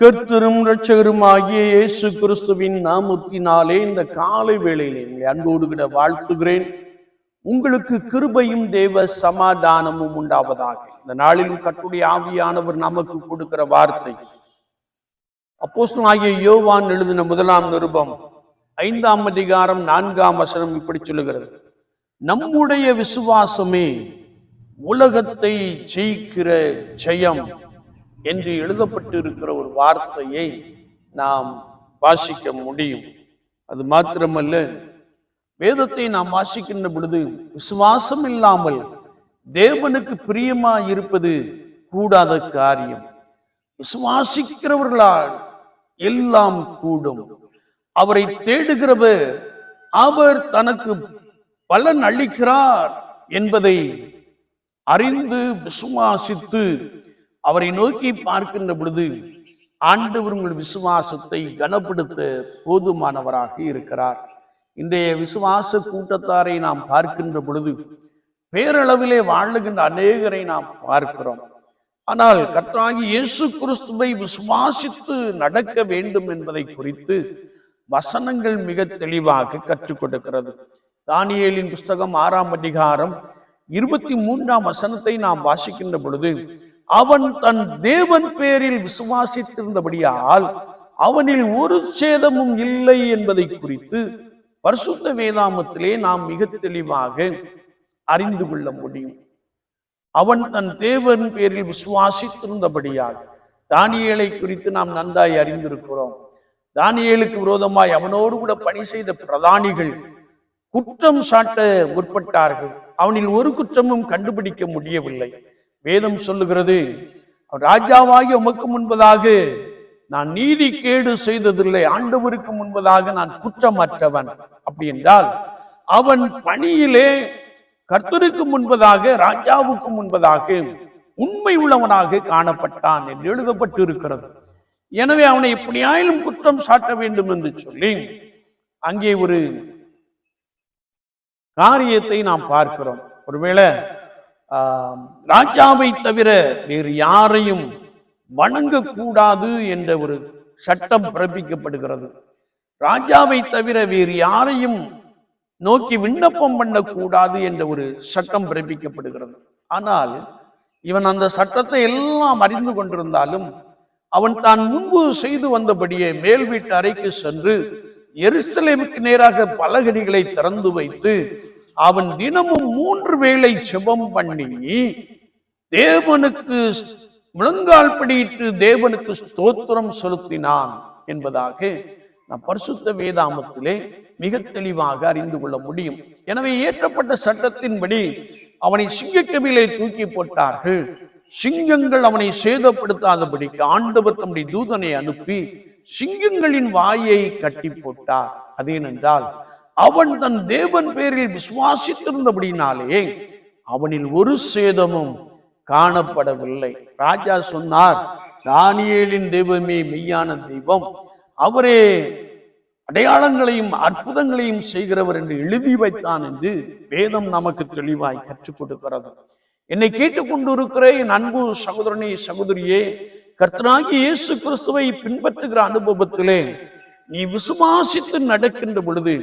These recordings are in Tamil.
கர்த்தரும் ஆகிய இயேசு கிறிஸ்துவின் நாமத்தினாலே இந்த காலை வேளையிலே உங்களை அன்போடு கூட வாழ்த்துகிறேன். உங்களுக்கு கிருபையும் தேவ சமாதானமும் உண்டாவதாக. இந்த நாளிலும் கட்டுடைய ஆவியானவர் நமக்கு கொடுக்கிற வார்த்தை. அப்போஸ்தலனாகிய யோவான் எழுதின முதலாம் நிருபம் ஐந்தாம் அதிகாரம் நான்காம் வசனம் இப்படி சொல்லுகிறது. நம்முடைய விசுவாசமே உலகத்தை ஜெயிக்கிற ஜெயம். என்று எழுதப்பட்டு இருக்கிற ஒரு வார்த்தையை நாம் வாசிக்க முடியும். அது மாத்திரமல்ல வேதத்தை நாம் வாசிக்கின்ற பொழுது விசுவாசம் இல்லாமல் தேவனுக்கு பிரியமா இருப்பது கூடாத காரியம். விசுவாசிக்கிறவர்களால் எல்லாம் கூடும். அவரை தேடுகிறவர் அவர் தனக்கு பலன் அளிக்கிறார் என்பதை அறிந்து விசுவாசித்து அவரை நோக்கி பார்க்கின்ற பொழுது ஆண்டவர் உங்கள் விசுவாசத்தை கனப்படுத்த போதுமானவராக இருக்கிறார். இன்றைய விசுவாச கூட்டத்தாரை நாம் பார்க்கின்ற பொழுது பேரளவிலே வாழுகின்ற அநேகரை நாம் பார்க்கிறோம். ஆனால் கர்த்தராகி இயேசு கிறிஸ்துவை விசுவாசித்து நடக்க வேண்டும் என்பதை குறித்து வசனங்கள் மிக தெளிவாக கற்றுக் கொடுக்கிறது. தானியலின் புஸ்தகம் ஆறாம் அதிகாரம் இருபத்தி மூன்றாம் வசனத்தை நாம் வாசிக்கின்ற பொழுது அவன் தன் தேவன் பேரில் விசுவாசித்திருந்தபடியால் அவனில் ஒரு சேதமும் இல்லை என்பதை குறித்து பரிசுத்த வேதாமத்திலே நாம் மிக தெளிவாக அறிந்து கொள்ள முடியும். அவன் தன் தேவன் பேரில் விசுவாசித்திருந்தபடியால் தானியலை குறித்து நாம் நன்றாய் அறிந்திருக்கிறோம். தானியலுக்கு விரோதமாய் அவனோடு கூட பணி செய்த பிரதானிகள் குற்றம் சாட்ட முற்பட்டார்கள். அவனில் ஒரு குற்றமும் கண்டுபிடிக்க முடியவில்லை. வேதம் சொல்லுகிறது. ராஜாவாகி உமக்கு முன்பதாக நான் நீதி கேடு செய்ததில்லை. ஆண்டவருக்கு முன்பதாக நான் குற்றமற்றவன். அப்படி என்றால் அவன் பணியிலே கர்த்தருக்கு முன்பதாக ராஜாவுக்கு முன்பதாக உண்மை உள்ளவனாக காணப்பட்டான் என்று எழுதப்பட்டு இருக்கிறது எனவே அவனை எப்படியாயிலும் குற்றம் சாட்ட வேண்டும் என்று சொல்லி அங்கே ஒரு காரியத்தை நாம் பார்க்கிறோம். ஒருவேளை ராஜாவை தவிர வேறு யாரையும் வணங்கக்கூடாது என்ற ஒரு சட்டம் பிறப்பிக்கப்படுகிறது. ராஜாவை தவிர வேறு யாரையும் நோக்கி விண்ணப்பம் பண்ணக்கூடாது என்ற ஒரு சட்டம் பிறப்பிக்கப்படுகிறது. ஆனால் இவன் அந்த சட்டத்தை எல்லாம் அறிந்து கொண்டிருந்தாலும் அவன் தான் முன்பு செய்து வந்தபடியே மேல் வீட்டு அறைக்கு சென்று எருசலேமுக்கு நேராக பலகடிகளை திறந்து வைத்து அவன் தினமும் மூன்று வேளை செபம் பண்ணி தேவனுக்கு முழங்கால் படியிட்டு தேவனுக்கு ஸ்தோத்திரம் செலுத்தினான் என்பதாக நாம் பரிசுத்த வேதாமத்திலே மிக தெளிவாக அறிந்து கொள்ள முடியும். எனவே ஏற்றப்பட்ட சட்டத்தின்படி அவனை சிங்கக்கவிலே தூக்கி போட்டார்கள். சிங்கங்கள் அவனை சேதப்படுத்தாதபடிக்கு ஆண்டவர் தம்முடைய தூதனை அனுப்பி சிங்கங்களின் வாயை கட்டி போட்டார். அதேனென்றால் அவன் தன் தேவன் பேரில் விசுவாசித்திருந்தபடினாலே அவனில் ஒரு சேதமும் காணப்படவில்லை. ராஜா சொன்னார் தானியேலின் தெய்வமே மெய்யான தெய்வம். அவரே அடையாளங்களையும் அற்புதங்களையும் செய்கிறவர் என்று எழுதி வைத்தான் என்று வேதம் நமக்கு தெளிவாய் கற்றுக் கொடுக்கிறது. என்னை கேட்டுக்கொண்டிருக்கிற என் அன்பு சகோதரனே சகோதரியே. கர்த்தனாகி இயேசு கிறிஸ்துவை பின்பற்றுகிற அனுபவத்திலே நீ விசுவாசித்து நடக்கின்ற பொழுது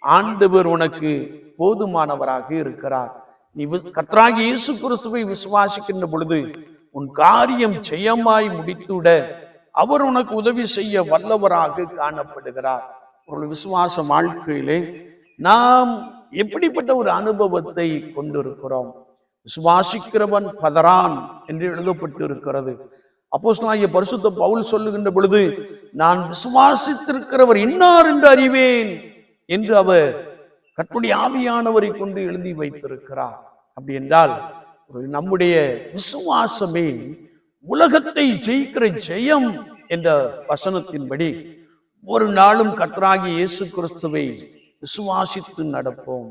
ஆண்டவர் உனக்கு போதுமானவராக இருக்கிறார். நீ வி- கர்த்தராகி இயேசு கிறிஸ்துவை விசுவாசிக்கின்ற பொழுது உன் காரியம் ஜெயமாய் முடித்துட அவர் உனக்கு உதவி செய்ய வல்லவராக காணப்படுகிறார். ஒரு விசுவாச வாழ்க்கையிலே நாம் எப்படிப்பட்ட ஒரு அனுபவத்தை கொண்டிருக்கிறோம்? விசுவாசிக்கிறவன் பதறான் என்று எழுதப்பட்டு இருக்கிறது அப்போஸ்தலனாகிய பரிசுத்த பவுல் சொல்லுகின்ற பொழுது நான் விசுவாசித்திருக்கிறவர் இன்னார் என்று அறிவேன். என்று அவர் கற்புடைய ஆவியானவரை கொண்டு எழுதி வைத்திருக்கிறார். அப்படி என்றால் ஒரு நம்முடைய விசுவாசமே உலகத்தை ஜெயிக்கிற ஜெயம் என்ற வசனத்தின்படி ஒரு நாளும் கர்த்தராகிய இயேசு கிறிஸ்துவை விசுவாசித்து நடப்போம்.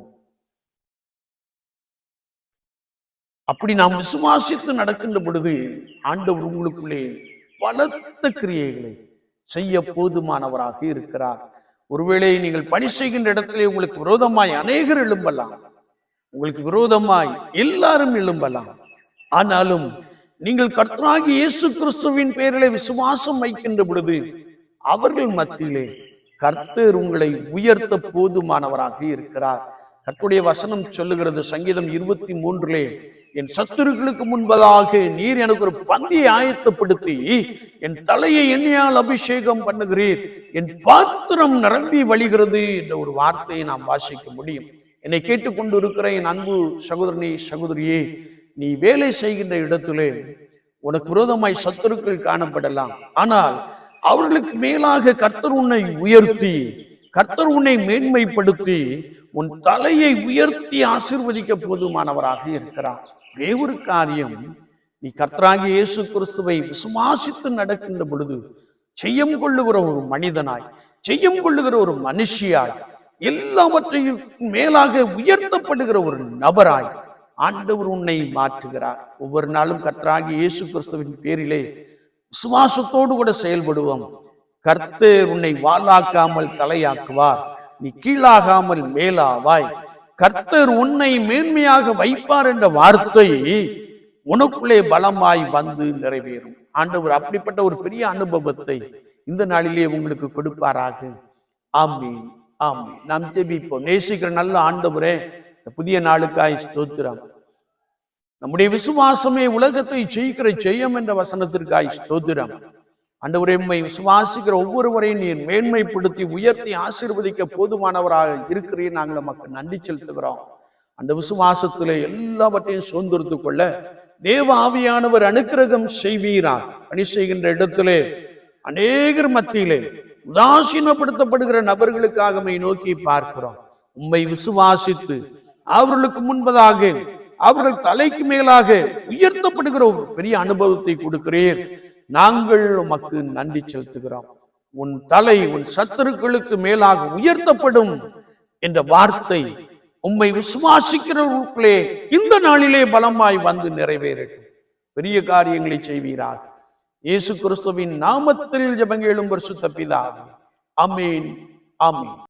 அப்படி நாம் விசுவாசித்து நடக்கின்ற பொழுது ஆண்டவர் உங்களுக்குள்ளே பலத்த கிரியைகளை செய்ய போதுமானவராக இருக்கிறார். ஒருவேளை நீங்கள் பணி செய்கின்ற இடத்திலே உங்களுக்கு விரோதமாய் அநேகர் எழும்பலாம். உங்களுக்கு விரோதமாய் எல்லாரும் எழும்பலாம். ஆனாலும் நீங்கள் கர்த்தராகி இயேசு கிறிஸ்துவின் பெயரிலே விசுவாசம் வைக்கின்ற பொழுது அவர்கள் மத்தியிலே கர்த்தர் உங்களை உயர்த்த போதுமானவராக இருக்கிறார். கத்துடைய வசனம் சொல்லுகிறது சங்கீதம் இருபத்தி மூன்றிலே என் சத்துருக்களுக்கு முன்பதாக நீர் எனக்கு ஒரு பந்தியை ஆயத்தப்படுத்தி என் தலையை எண்ணெயால் அபிஷேகம் பண்ணுகிறீர் என் பாத்திரம் நிரம்பி வழிகிறது என்ற ஒரு வார்த்தையை நாம் வாசிக்க முடியும். என்னை கேட்டுக்கொண்டு இருக்கிற என் அன்பு சகோதரனே சகோதரியே நீ வேலை செய்கின்ற இடத்திலே உனக்கு விரோதமாய் சத்துருக்கள் காணப்படலாம். ஆனால் அவர்களுக்கு மேலாக கர்த்தர் உன்னை உயர்த்தி கர்த்தர் உன்னை மேன்மைப்படுத்தி உன் தலையை உயர்த்தி ஆசிர்வதிக்க போதுமானவராக இருக்கிறார். ஒரே ஒரு காரியம் நீ கர்த்தராகி இயேசு கிறிஸ்துவை விசுவாசித்து நடக்கின்ற பொழுது செய்யம் கொள்ளுகிற ஒரு மனிதனாய் செய்யம் கொள்ளுகிற ஒரு மனுஷியாய் எல்லாவற்றையும் மேலாக உயர்த்தப்படுகிற ஒரு நபராய் ஆண்டவர் உன்னை மாற்றுகிறார். ஒவ்வொரு நாளும் கர்த்தராகிய இயேசு கிறிஸ்துவின் பேரிலே விசுவாசத்தோடு கூட செயல்படுவோம். கர்த்தர் உன்னை வாளாக்காமல் தலையாக்குவார். நீ கீழாகாமல் மேலாவாய். கர்த்தர் உன்னை மேன்மையாக வைப்பார் என்ற வார்த்தை உனக்குள்ளே பலமாய் வந்து நிறைவேறும். ஆண்டவர் அப்படிப்பட்ட ஒரு பெரிய அனுபவத்தை இந்த நாளிலே உங்களுக்கு கொடுப்பாராக. ஆமீன் ஆமீன். நாம் ஜெபிப்போம். நேசிக்கிற நல்ல ஆண்டவரே இந்த புதிய நாளுக்காய் ஸ்தோத்திரம். நம்முடைய விசுவாசமே உலகத்தை ஜெயிக்கிற ஜெயம் என்ற வசனத்திற்காய் ஸ்தோத்திரம். ஆண்டவரே உம்மை விசுவாசிக்கிற ஒவ்வொருவரையும் நீர் மேன்மைப்படுத்தி உயர்த்தி ஆசீர்வதிக்க போதுமானவராக இருக்கிறீர். நாங்கள் நமக்கு நன்றி செலுத்துகிறோம். அந்த விசுவாசத்திலே எல்லாவற்றையும் சுதந்திரத்து கொள்ள தேவ ஆவியானவர் அனுக்கிரகம் செய்வீரார் பணி செய்கின்ற இடத்திலே அநேகர் மத்தியிலே உதாசீனப்படுத்தப்படுகிற நபர்களுக்காக நோக்கி பார்க்கிறோம். உம்மை விசுவாசித்து அவர்களுக்கு முன்பதாக அவர்கள் தலைக்கு மேலாக உயர்த்தப்படுகிற ஒரு பெரிய அனுபவத்தை கொடுக்கிறேன் நாங்கள் உமக்கு நன்றி செலுத்துகிறோம். உன் தலை உன் சத்துருக்களுக்கு மேலாக உயர்த்தப்படும் என்ற வார்த்தை உம்மை விசுவாசிக்கிறவர்களுக்குள்ளே இந்த நாளிலே பலமாய் வந்து நிறைவேறட்டும். பெரிய காரியங்களை செய்வீராக. இயேசு கிறிஸ்துவின் நாமத்தில் ஜபங்கேளும் பரிசுத்த பிதாவே. அமீன் அமீன்